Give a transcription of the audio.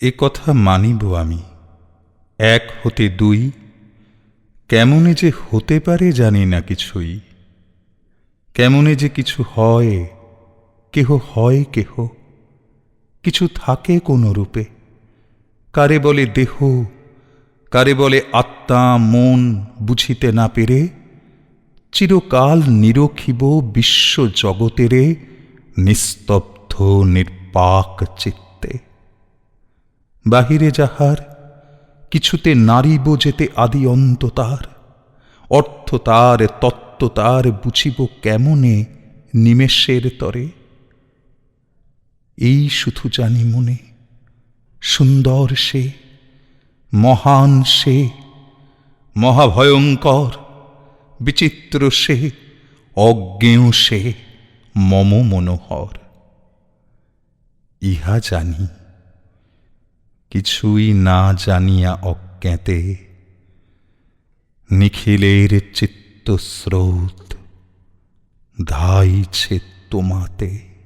এ কথা মানিব আমি। এক হতে দুই, কেমনে যে হতে পারে জানি না কিছুই। কেমনে যে কিছু হয়, কেহ হয় কেহ। কিছু থাকে কোন রূপে। কারে বলে দেহ, কারে বলে আত্মা, মন বুঝিতে না পেরে, চিরকাল নিরখিব বিশ্ব জগতেরে নিস্তব্ধ, নির্পাক চিত্তে। বাহিরে যাহার, কিছুতে নারীব যেতে আদি অন্ত তার অর্থ তার, তত্ত্ব তার বুঝিব কেমনে নিমেষের তরে? এই শুধু জানি মনে, সুন্দর সে, মহান সে, মহাভয়ঙ্কর, বিচিত্র সে, অজ্ঞেয় সে, মম মনোহর। ইহা জানি। কিছুই না জানিয়া অজ্ঞাতে নিখিলের চিত্ত চিত্তস্রোত ধাইছে তোমাতে।